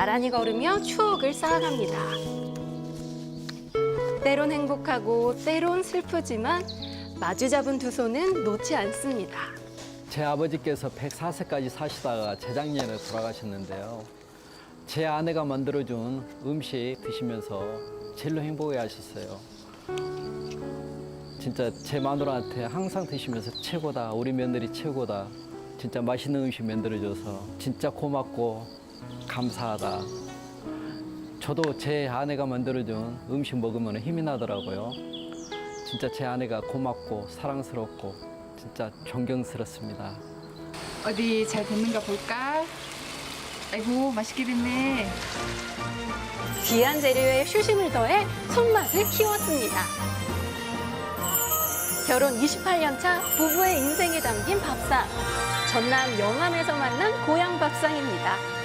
나란히 걸으며 추억을 쌓아갑니다. 때론 행복하고 때론 슬프지만 마주 잡은 두 손은 놓지 않습니다. 제 아버지께서 104세까지 사시다가 재작년에 돌아가셨는데요. 제 아내가 만들어준 음식 드시면서 제일로 행복해 하셨어요. 진짜 제 마누라한테 항상 드시면서 최고다, 우리 며느리 최고다. 진짜 맛있는 음식 만들어줘서 진짜 고맙고 감사하다. 저도 제 아내가 만들어준 음식 먹으면 힘이 나더라고요. 진짜 제 아내가 고맙고 사랑스럽고 진짜 존경스럽습니다. 어디 잘 됐는가 볼까? 아이고 맛있게 됐네. 귀한 재료에 효심을 더해 손맛을 키웠습니다. 결혼 28년 차 부부의 인생이 담긴 밥상. 전남 영암에서 만난 고향 밥상입니다.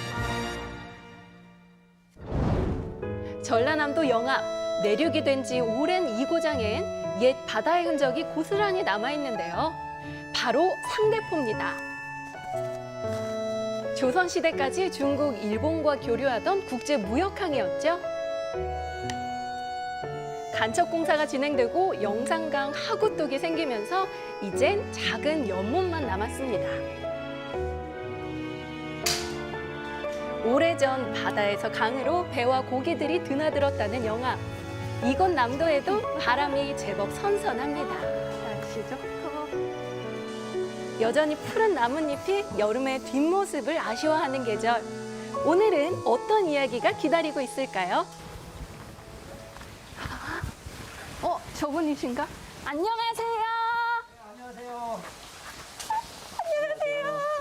전라남도 영암, 내륙이 된 지 오랜 이 고장엔 옛 바다의 흔적이 고스란히 남아 있는데요. 바로 상대포입니다. 조선시대까지 중국, 일본과 교류하던 국제무역항이었죠. 간척공사가 진행되고 영산강 하구뚝이 생기면서 이젠 작은 연못만 남았습니다. 오래전 바다에서 강으로 배와 고기들이 드나들었다는 영화. 이곳 남도에도 바람이 제법 선선합니다. 아시죠? 여전히 푸른 나뭇잎이 여름의 뒷모습을 아쉬워하는 계절. 오늘은 어떤 이야기가 기다리고 있을까요? 어, 저분이신가? 안녕하세요. 안녕하세요. 안녕하세요.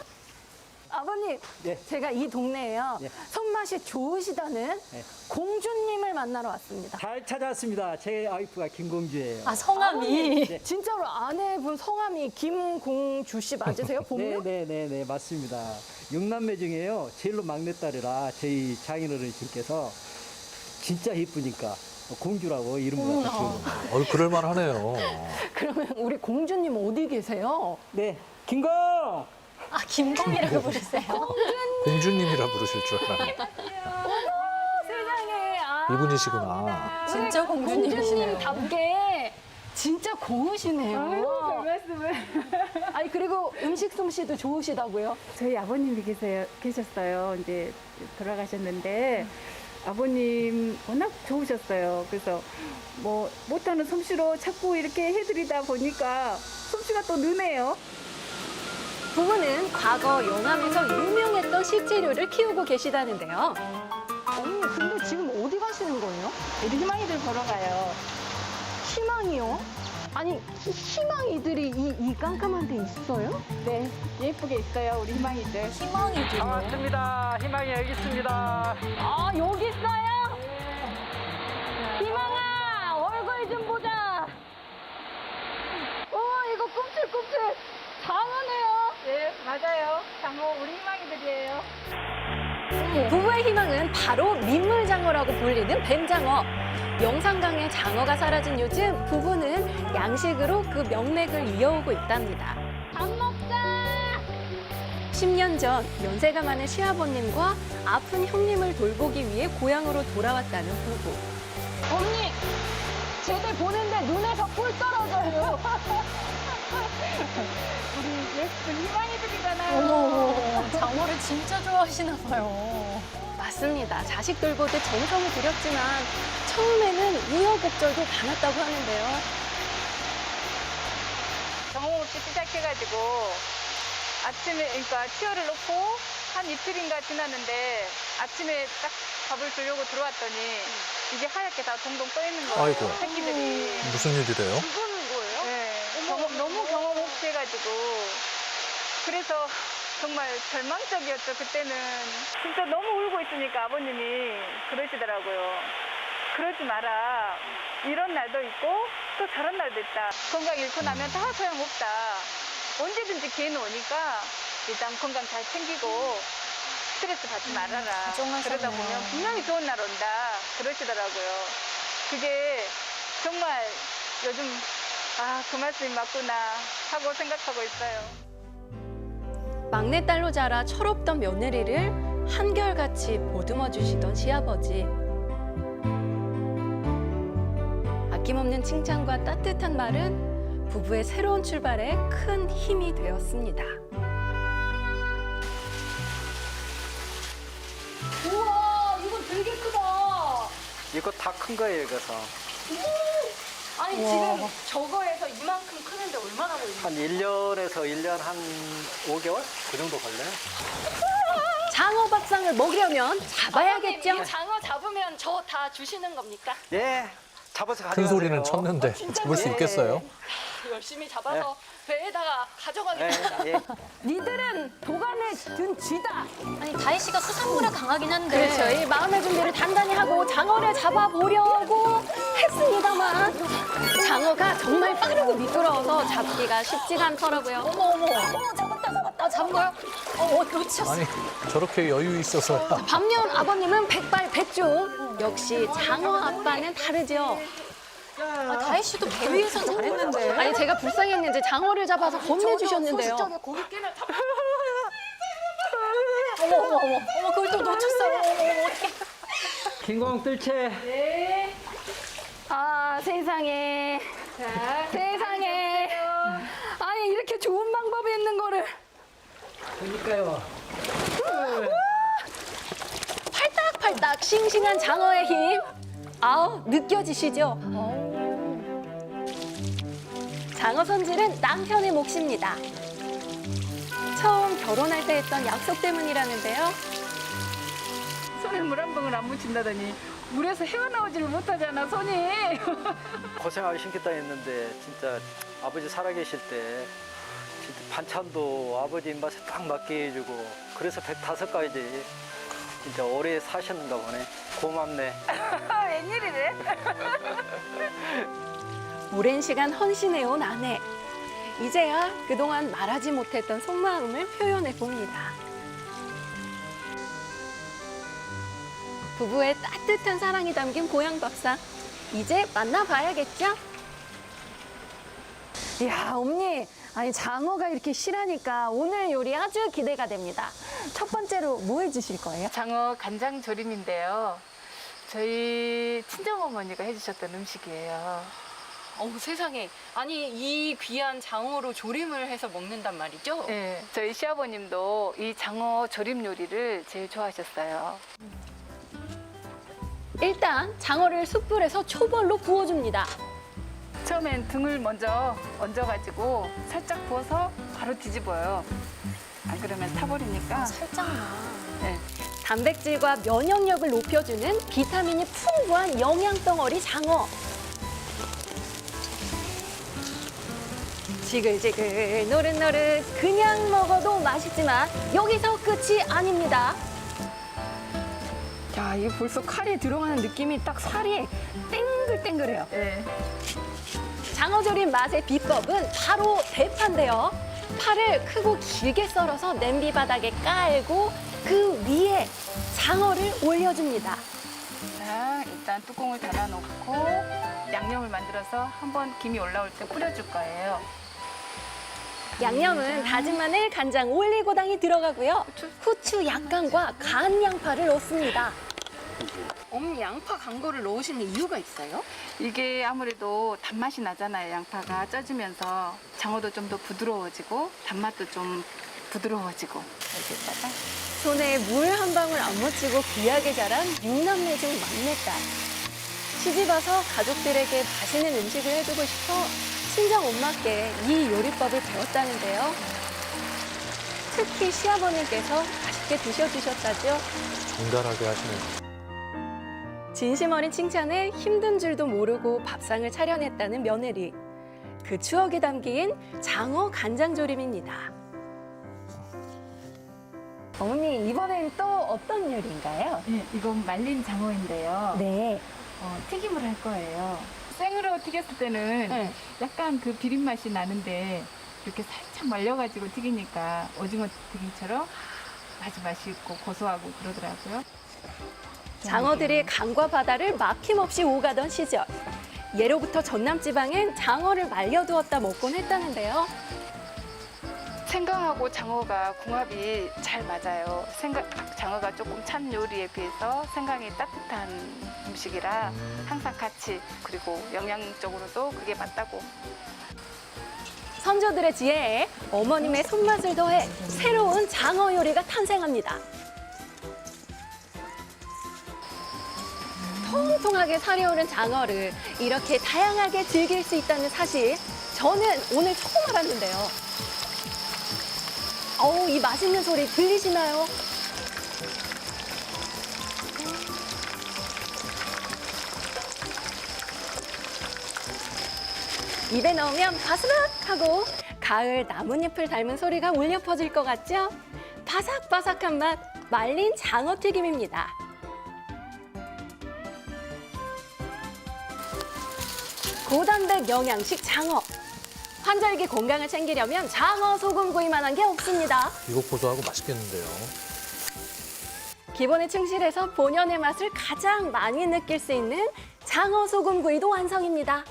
아버님, 네. 제가 이 동네에요. 네. 손맛이 좋으시다는 네. 공주님을 만나러 왔습니다. 잘 찾아왔습니다. 제 와이프가 김공주예요. 아 성함이 네. 진짜로 아내분 성함이 김공주 씨 맞으세요? 본명? 네네네 네 맞습니다. 육남매 중에요 제일로 막내딸이라 저희 장인어른께서 진짜 이쁘니까 공주라고 이름을. 갖다 지은 어 그럴 만하네요. 그러면 우리 공주님 어디 계세요? 네, 김공. 아 김공이라고 부르세요. 공주님이라 부르실 줄 알았네. 세상에. 아, 이분이시구나. 진짜 공주님이시네요. 공주님답게 진짜 고우시네요. 말씀을. 아니 그리고 음식 솜씨도 좋으시다고요? 저희 아버님이 계세요, 계셨어요. 이제 돌아가셨는데 아버님 워낙 좋으셨어요. 그래서 뭐 못하는 솜씨로 자꾸 이렇게 해드리다 보니까 솜씨가 또 느네요. 부부는 과거 영암에서 유명했던 식재료를 키우고 계시다는데요. 어머니, 근데 지금 어디 가시는 거예요? 우리 희망이들 보러 가요. 희망이요? 아니, 희망이들이 이, 이 깜깜한 데 있어요? 네, 예쁘게 있어요, 우리 희망이들. 희망이군요. 반갑습니다. 희망이 여기 있습니다. 아, 여기 있어요? 맞아요. 장모 우리 희망이들이에요. 부부의 희망은 바로 민물장어라고 불리는 뱀장어. 영산강에 장어가 사라진 요즘 부부는 양식으로 그 명맥을 이어오고 있답니다. 밥 먹자! 10년 전 연세가 많은 시아버님과 아픈 형님을 돌보기 위해 고향으로 돌아왔다는 부부. 언니, 쟤들 보는데 눈에서 꿀 떨어져요. 우리 예쁜 희망이들이잖아요. 어머 장어를 진짜 좋아하시나 봐요. 맞습니다. 자식 돌보듯 정성을 들였지만 처음에는 우여곡절도 많았다고 하는데요. 경험 없이 시작해가지고 아침에 그러니까 치어를 놓고 한 이틀인가 지났는데 아침에 딱 밥을 주려고 들어왔더니 이게 하얗게 다 동동 떠 있는 거예요. 아이고. 새끼들이. 무슨 일이래요? 경험, 너무 경험 없이 해가지고. 그래서 정말 절망적이었죠. 그때는 진짜 너무 울고 있으니까 아버님이 그러시더라고요. 그러지 마라. 이런 날도 있고 또 저런 날도 있다. 건강 잃고 나면 다 소용없다. 언제든지 기회는 오니까 일단 건강 잘 챙기고 스트레스 받지 말아라. 다정하셨네요. 그러다 보면 분명히 좋은 날 온다. 그러시더라고요. 그게 정말 요즘 아 그 말씀이 맞구나 하고 생각하고 있어요. 막내딸로 자라 철없던 며느리를 한결같이 보듬어 주시던 시아버지. 아낌없는 칭찬과 따뜻한 말은 부부의 새로운 출발에 큰 힘이 되었습니다. 우와, 이거 되게 크다. 이거 다 큰 거예요, 그래서. 아니 지금 저거에서 이만큼 크는데 얼마나 걸리는 한 1년에서 1년 한 5개월? 그 정도 걸려요. 장어 밥상을 먹으려면 잡아야겠죠? 장어 잡으면 저 다 주시는 겁니까? 예, 잡아서 큰 가져가세요. 소리는 쳤는데 잡을 수 있겠어요? 열심히 잡아서 배에다가 예, 가져가겠습니다. 예. 니들은 도간에 든 쥐다. 아니 다희 씨가 수산물에 강하긴 한데. 그렇죠. 이 마음의 준비를 단단히 하고 장어를 잡아보려고 장어가 정말 빠르고 미끄러워서 잡기가 쉽지가 않더라고요. 어머 어머. 어머 잡았다 잡았다. 아, 잡은 거요? 어, 어 놓쳤어. 아니 저렇게 여유 있어서야 반면 아버님은 백발 백중. 역시 장어 아빠는 다르죠. 아, 다희 씨도 배 위에선 잘했는데. 아니 제가 불쌍했는지 장어를 잡아서 잡. 어머 어머 어머 어머 그걸 또 놓쳤어. 어머 어머 어머 어떡해. 킹공 뜰채. 아 세상에 세상에 아니 이렇게 좋은 방법이 있는 거를 그러니까요. 팔딱팔딱 싱싱한 장어의 힘 아우 느껴지시죠? 장어 손질은 남편의 몫입니다. 처음 결혼할 때 했던 약속 때문이라는데요. 손에 물 한 방울 안 묻힌다더니 물에서 헤어나오지를 못하잖아 손이. 고생하기 싫겠다 했는데 진짜 아버지 살아계실 때 진짜 반찬도 아버지 입맛에 딱 맞게 해주고 그래서 105가지 진짜 오래 사셨는가 보네. 고맙네. 웬일이래? 오랜 시간 헌신해온 아내. 이제야 그동안 말하지 못했던 속마음을 표현해 봅니다. 부부의 따뜻한 사랑이 담긴 고향 밥상. 이제 만나봐야겠죠? 이야, 언니. 아니, 장어가 이렇게 실하니까 오늘 요리 아주 기대가 됩니다. 첫 번째로 뭐 해주실 거예요? 장어 간장 조림인데요. 저희 친정 어머니가 해주셨던 음식이에요. 어머, 세상에. 아니, 이 귀한 장어로 조림을 해서 먹는단 말이죠? 네, 저희 시아버님도 이 장어 조림 요리를 제일 좋아하셨어요. 일단 장어를 숯불에서 초벌로 구워줍니다. 처음엔 등을 먼저 얹어가지고 살짝 부어서 바로 뒤집어요. 안 그러면 타버리니까. 살짝만. 네. 단백질과 면역력을 높여주는 비타민이 풍부한 영양 덩어리 장어. 지글지글 노릇노릇 그냥 먹어도 맛있지만 여기서 끝이 아닙니다. 야, 이게 벌써 칼에 들어가는 느낌이 딱 살이 땡글땡글해요. 네. 장어조림 맛의 비법은 바로 대파인데요. 파를 크고 길게 썰어서 냄비 바닥에 깔고 그 위에 장어를 올려줍니다. 자, 일단 뚜껑을 닫아놓고 양념을 만들어서 한번 김이 올라올 때 뿌려줄 거예요. 양념은 다진 마늘, 간장, 올리고당이 들어가고요. 후추 약간과 간 양파를 넣습니다. 어머니 양파 간 거를 넣으시는 이유가 있어요? 이게 아무래도 단맛이 나잖아요. 양파가 쪄지면서 장어도 좀 더 부드러워지고 단맛도 좀 부드러워지고 여기다가 손에 물 한 방울 안 묻히고 귀하게 자란 육남매 중 막내딸. 시집 와서 가족들에게 맛있는 음식을 해주고 싶어 친정 엄마께 이 요리법을 배웠다는데요. 특히 시아버님께서 맛있게 드셔주셨다죠. 정갈하게 하시네. 진심 어린 칭찬에 힘든 줄도 모르고 밥상을 차려냈다는 며느리. 그 추억이 담긴 장어 간장조림입니다. 어머니, 이번엔 또 어떤 요리인가요? 네, 이건 말린 장어인데요. 네. 어, 튀김을 할 거예요. 생으로 튀겼을 때는 네. 약간 그 비린 맛이 나는데 이렇게 살짝 말려가지고 튀기니까 오징어 튀김처럼 아주 맛있고 고소하고 그러더라고요. 장어들이 강과 바다를 막힘없이 오가던 시절. 예로부터 전남 지방엔 장어를 말려두었다 먹곤 했다는데요. 생강하고 장어가 궁합이 잘 맞아요. 생강, 장어가 조금 찬 요리에 비해서 생강이 따뜻한 음식이라 항상 같이 그리고 영양적으로도 그게 맞다고 선조들의 지혜에 어머님의 손맛을 더해 새로운 장어 요리가 탄생합니다. 통통하게 살이 오른 장어를 이렇게 다양하게 즐길 수 있다는 사실 저는 오늘 처음 알았는데요. 어우, 이 맛있는 소리 들리시나요? 입에 넣으면 바스락하고 가을 나뭇잎을 닮은 소리가 울려 퍼질 것 같죠? 바삭바삭한 맛 말린 장어 튀김입니다. 고단백 영양식 장어. 환절기 건강을 챙기려면 장어 소금구이만한 게 없습니다. 이거 고소하고 맛있겠는데요. 기본에 충실해서 본연의 맛을 가장 많이 느낄 수 있는 장어 소금구이도 완성입니다.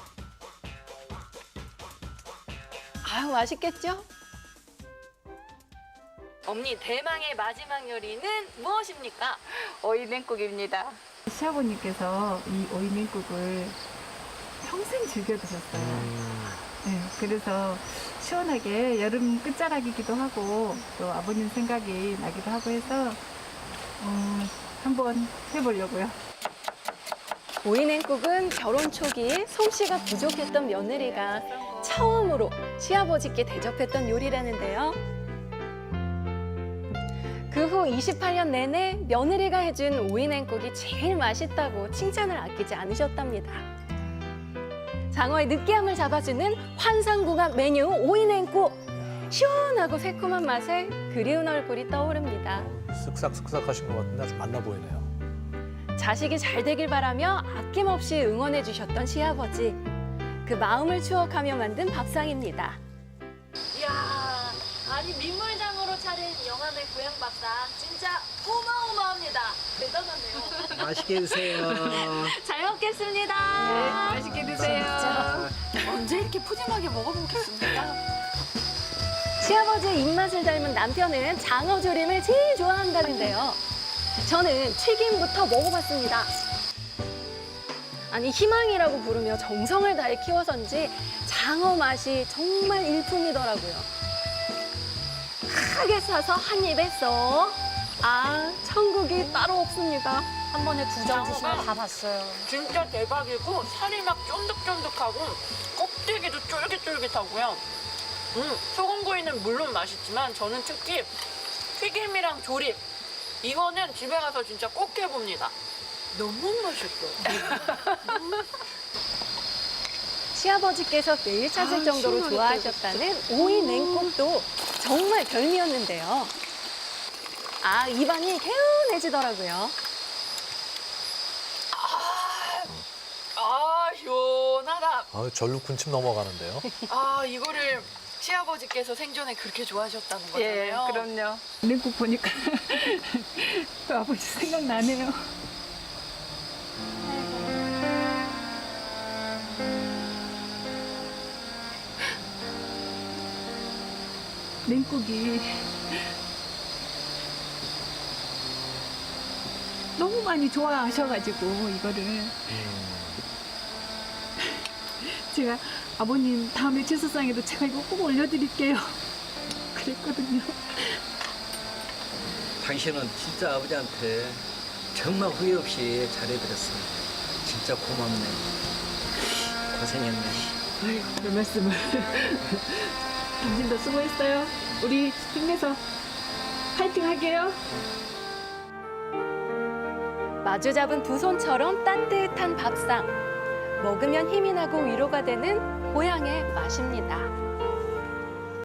아유 맛있겠죠? 어머니 대망의 마지막 요리는 무엇입니까? 오이 냉국입니다. 시아버님께서 이 오이 냉국을 평생 즐겨 드셨어요. 음, 네, 그래서 시원하게 여름 끝자락이기도 하고 또 아버님 생각이 나기도 하고 해서 어, 한번 해보려고요. 오이냉국은 결혼 초기 솜씨가 부족했던 며느리가 처음으로 시아버지께 대접했던 요리라는데요. 그 후 28년 내내 며느리가 해준 오이냉국이 제일 맛있다고 칭찬을 아끼지 않으셨답니다. 장어의 느끼함을 잡아주는 환상궁합 메뉴 오이냉국. 시원하고 새콤한 맛에 그리운 얼굴이 떠오릅니다. 쓱싹쓱싹 하신 것 같은데 아주 맛나 보이네요. 자식이 잘 되길 바라며 아낌없이 응원해 주셨던 시아버지. 그 마음을 추억하며 만든 밥상입니다. 이야, 아니 민물장어 로 차린 영암의 고향 밥상 진짜 어마어마합니다. 대단하네요. 맛있게 드세요. 잘 먹겠습니다. 맛있게 드세요. 언제 이렇게 푸짐하게 먹어보겠습니까? 시아버지의 입맛을 닮은 남편은 장어 조림을 제일 좋아한다는데요. 저는 튀김부터 먹어봤습니다. 아니 희망이라고 부르며 정성을 다해 키워서인지 장어 맛이 정말 일품이더라고요. 크게 싸서 한 입에 써. 아 천국이 따로 없습니다. 한 번에 두 장 드시면 다 봤어요. 진짜 대박이고 살이 막 쫀득쫀득하고 껍데기도 쫄깃쫄깃하고요. 음, 소금구이는 물론 맛있지만 저는 특히 튀김이랑 조림 이거는 집에 가서 진짜 꼭 해봅니다. 너무 맛있어요. 시아버지께서 매일 찾을 정도로 좋아하셨다는 오이 냉국도 정말 별미였는데요. 아, 입안이 개운해지더라고요. 아 시원하다. 아, 절로 군침 넘어가는데요. 아 이거를 시아버지께서 생전에 그렇게 좋아하셨다는 예, 거잖아요. 그럼요. 냉국 보니까 또 아버지 생각나네요. 냉국이 너무 많이 좋아하셔가지고 이거를 음, 제가 아버님 다음에 제사상에도 제가 이거 꼭 올려드릴게요. 그랬거든요. 당신은 진짜 아버지한테 정말 후회 없이 잘해드렸어. 진짜 고맙네. 고생했네. 아이고, 별 말씀을. 당신도 수고했어요. 우리 힘내서 파이팅 할게요. 마주 잡은 두 손처럼 따뜻한 밥상. 먹으면 힘이 나고 위로가 되는 고향의 맛입니다.